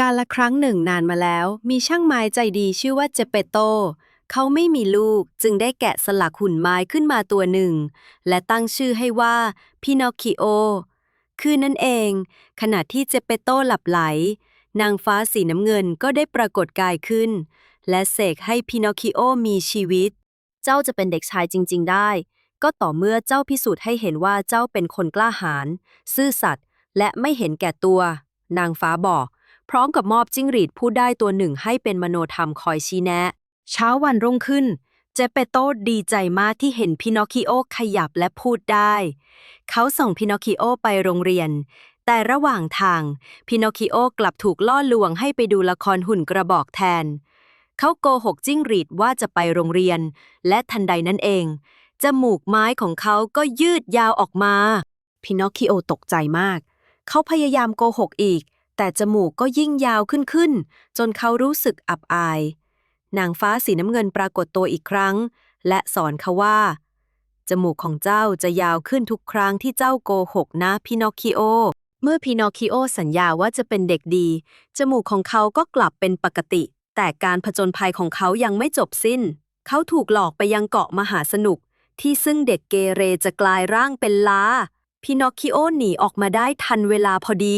การละครั้งหนึ่งนานมาแล้ว มีช่างไม้ใจดีชื่อว่าเจเปโต เขาไม่มีลูกจึงได้แกะสลักหุ่นไม้ขึ้นมาตัวหนึ่ง และตั้งชื่อให้ว่าพินอคคิโอ คือนั่นเอง ขณะที่เจเปโตหลับไหล นางฟ้าสีน้ำเงินก็ได้ปรากฏกายขึ้น และเสกให้พินอคคิโอมีชีวิต เจ้าจะเป็นเด็กชายจริง ๆ ได้ ก็ต่อเมื่อเจ้าพิสูจน์ให้เห็นว่าเจ้าเป็นคนกล้าหาญซื่อสัตย์และไม่เห็นแก่ตัว นางฟ้าบอก พร้อมกับมอบจิ้งหรีดผู้ได้ตัวหนึ่งให้เป็นมโนธรรมคอยชี้แนะ เช้าวันรุ่งขึ้น เจเปโตดีใจมากที่เห็นพินอคคิโอขยับและพูดได้ เขาส่งพินอคคิโอไปโรงเรียน แต่ระหว่างทาง พินอคคิโอกลับถูกล่อลวงให้ไปดูละครหุ่นกระบอกแทน เขาโกหกจิ้งหรีดว่าจะไปโรงเรียน และทันใดนั้นเอง จมูกไม้ของเขาก็ยืดยาวออกมา พินอคคิโอตกใจมาก เขาพยายามโกหกอีก แต่จมูกก็ยิ่งยาวขึ้นขึ้น จนเขารู้สึกอับอาย นางฟ้าสีน้ำเงินปรากฏตัวอีกครั้ง และสอนเขาว่า จมูกของเจ้าจะยาวขึ้นทุกครั้งที่เจ้าโกหกนะพินอคคิโอ เมื่อพินอคคิโอสัญญาว่าจะเป็นเด็กดี จมูกของเขาก็กลับเป็นปกติ แต่การผจญภัยของเขายังไม่จบสิ้น เขาถูกหลอกไปยังเกาะมหาสนุก ที่ซึ่งเด็กเกเรจะกลายร่างเป็นลาพินอคคิโอหนีออกมาได้ทันเวลาพอดี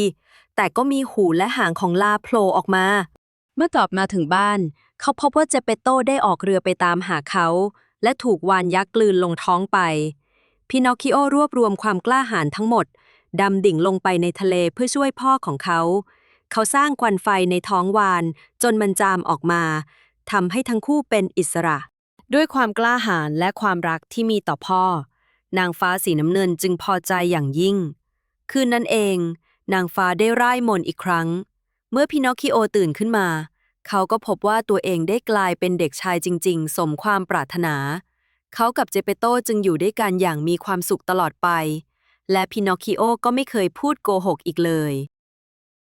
แต่ก็มีหูและหางของลาโผล่ออกมา เมื่อกลับมาถึงบ้าน เขาพบว่าเจเปโตได้ออกเรือไปตามหาเขา และถูกวานยักษ์กลืนลงท้องไป พินอคคิโอรวบรวมความกล้าหาญทั้งหมด ดำดิ่งลงไปในทะเลเพื่อช่วยพ่อของเขา เขาสร้างควันไฟในท้องวาน จนมันจามออกมาทำให้ทั้งคู่เป็นอิสระ ด้วยความกล้าหาญและความรักที่มีต่อพ่อ นางฟ้าสีน้ำเนินจึงพอใจอย่างยิ่ง คืนนั้นเอง นางฟ้าได้ร่ายมนต์อีกครั้ง เมื่อพินอคคิโอตื่นขึ้นมา เขาก็พบว่าตัวเองได้กลายเป็นเด็กชายจริง ๆ สมความปรารถนา เขากับเจเปโตจึงอยู่ด้วยกันอย่างมีความสุขตลอดไป และพินอคคิโอก็ไม่เคยพูดโกหกอีกเลย